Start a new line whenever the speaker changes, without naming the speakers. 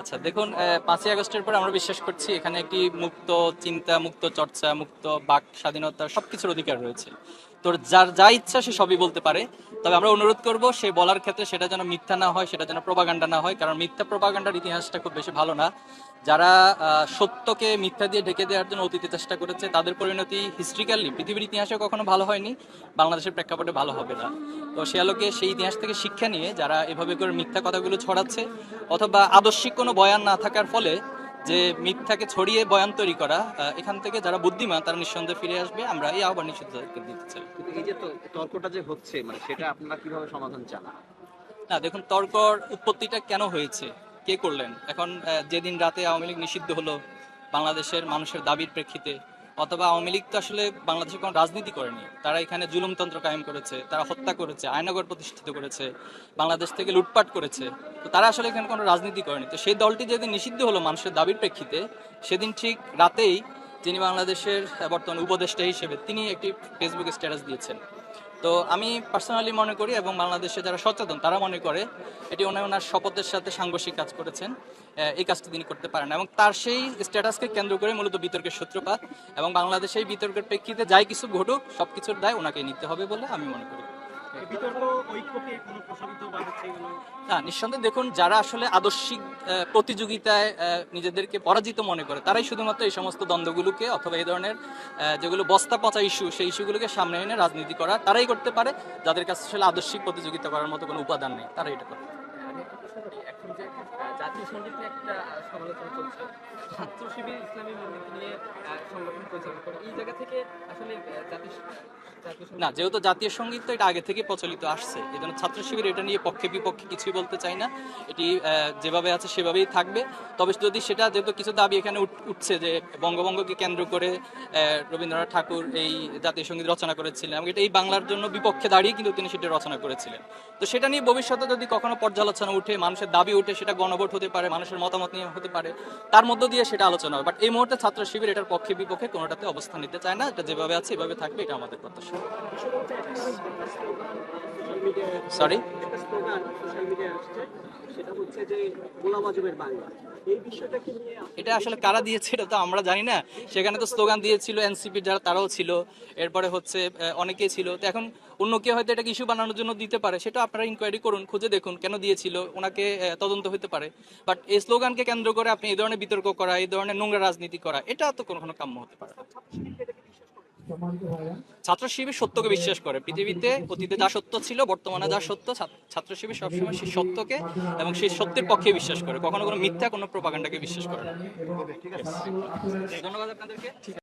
আচ্ছা দেখুন পাঁচই আগস্টের পর আমরা বিশ্বাস করছি এখানে একটি মুক্ত চিন্তা, মুক্ত চর্চা, মুক্ত বাক স্বাধীনতা সবকিছুর অধিকার রয়েছে। তোর যার যা ইচ্ছা সে সবই বলতে পারে। তবে আমরা অনুরোধ করব, সে বলার ক্ষেত্রে সেটা যেন মিথ্যা না হয়, সেটা যেন প্রবাগান্ডা না হয়, কারণ মিথ্যা প্রপাগান্ডার ইতিহাসটা খুব বেশি ভালো না। যারা সত্যকে মিথ্যা দিয়ে ঢেকে দেওয়ার জন্য অতীতে চেষ্টা করেছে, তাদের পরিণতি হিস্ট্রিক্যালি পৃথিবীর ইতিহাসে কখনো ভালো হয়নি, বাংলাদেশের প্রেক্ষাপটে ভালো হবে না। তো সে আলোকে সেই ইতিহাস থেকে শিক্ষা নিয়ে, যারা এভাবে করে মিথ্যা কথাগুলো ছড়াচ্ছে, অথবা আদর্শিক কোনো বয়ান না থাকার ফলে যে মিথ্যাকে ছড়িয়ে বয়ান তৈরি করা এখান থেকে যারা বুদ্ধিমান তারা নিঃসন্দেহে ফিরে আসবে। আমরা এই আহ্বান নিষিদ্ধকে দিতে চাই।
এই যে তর্কটা যে হচ্ছে মানে সেটা আপনারা কীভাবে সমাধান চান?
না দেখুন তর্কর উৎপত্তিটা কেন হয়েছে? কে করলেন? এখন যেদিন রাতে আওয়ামী লীগ নিষিদ্ধ হলো বাংলাদেশের মানুষের দাবির প্রেক্ষিতে অথবা আওয়ামী লীগ তো আসলে বাংলাদেশে কোনো রাজনীতি করেনি। তারা এখানে জুলুমতন্ত্র কায়েম করেছে তারা হত্যা করেছে আয়নগর প্রতিষ্ঠিত করেছে বাংলাদেশ থেকে লুটপাট করেছে। তো তারা আসলে এখানে কোনো রাজনীতি করেনি। তো সেই দলটি যেদিন নিষিদ্ধ হলো মানুষের দাবির প্রেক্ষিতে, সেদিন ঠিক রাতেই যিনি বাংলাদেশের বর্তমান উপদেষ্টা হিসেবে তিনি একটি ফেসবুকে স্ট্যাটাস দিয়েছেন। তো আমি পার্সোনালি মনে করি এবং বাংলাদেশে যারা সচেতন, তারা মনে করে এটি ওনার ওনার শপথের সাথে সাংঘর্ষিক কাজ করেছেন এই কাজটি তিনি করতে পারেন এবং তার সেই স্ট্যাটাসকে কেন্দ্র করে মূলত বিতর্কের সূত্রপাত এবং বাংলাদেশে এই বিতর্কের প্রেক্ষিতে যাই কিছু ঘটুক সব কিছুর দায় ওনাকে নিতে হবে বলে আমি মনে করি। না নিঃসন্দেহে দেখুন যারা আসলে আদর্শিক প্রতিযোগিতায় নিজেদেরকে পরাজিত মনে করে তারাই শুধুমাত্র এই সমস্ত দ্বন্দ্বগুলোকে অথবা এই ধরনের যেগুলো বস্তা পচা ইস্যু সেই ইস্যুগুলোকে সামনে এনে রাজনীতি করা তারাই করতে পারে। যাদের কাছে আসলে আদর্শিক প্রতিযোগিতা করার মতো কোনো উপাদান নেই তারা এটা করে।
এখন যে
না, যেহেতু জাতীয় সংগীত তো এটা আগে থেকে প্রচলিত আসছে, এই ছাত্র শিবির এটা নিয়ে পক্ষে বিপক্ষে কিছুই বলতে চাই না। এটি যেভাবে আছে সেভাবেই থাকবে। তবে যদি সেটা যেহেতু কিছু দাবি এখানে উঠছে যে বঙ্গভঙ্গকে কেন্দ্র করে রবীন্দ্রনাথ ঠাকুর এই জাতীয় সংগীত রচনা করেছিলেন, এবং এটা এই বাংলার জন্য বিপক্ষে দাঁড়িয়ে কিন্তু তিনি সেটা রচনা করেছিলেন। তো সেটা নিয়ে ভবিষ্যতে যদি কখনো পর্যালোচনা উঠে, মানুষের দাবি উঠে, সেটা গণভোট হতে পারে, মানুষের মতামত নিয়ে হতে পারে, তার মধ্য দিয়ে সেটা আলোচনা হবে বাট এই মুহূর্তে ছাত্র শিবির এটার পক্ষে বিপক্ষে কোনোটাতে অবস্থান নিতে চায় না, এটা যেভাবে আছে এভাবে থাকবে, এটা আমাদের প্রত্যাশা। সরি এটা আসলে কারা দিয়েছে এটা তো আমরা জানি না। সেখানে তো স্লোগান দিয়েছিল এনসিপির যারা, তারাও ছিল। এরপরে হচ্ছে অনেকে ছিল। তো এখন অন্য কেউ হয়তো এটাকে ইস্যু বানানোর জন্য দিতে পারে, সেটা আপনারা ইনকোয়ারি করুন, খুঁজে দেখুন কেন দিয়েছিল, ওনাকে তদন্ত হতে পারে। বাট এই স্লোগানকে কেন্দ্র করে আপনি এই ধরনের বিতর্ক করা এই ধরনের নোংরা রাজনীতি করা এটা তো কোনো কোনো কাম্য হতে পারে ছাত্র শিবির সত্যকে বিশ্বাস করে। পৃথিবীতে অতীতে যা সত্য ছিল বর্তমানে যা সত্য ছাত্র- ছাত্র শিবির সবসময় সেই সত্যকে এবং সেই সত্যের পক্ষে বিশ্বাস করে। কখনো কোনো মিথ্যা কোনো প্রপাগান্ডাকে বিশ্বাস করে না। ধন্যবাদ আপনাদেরকে।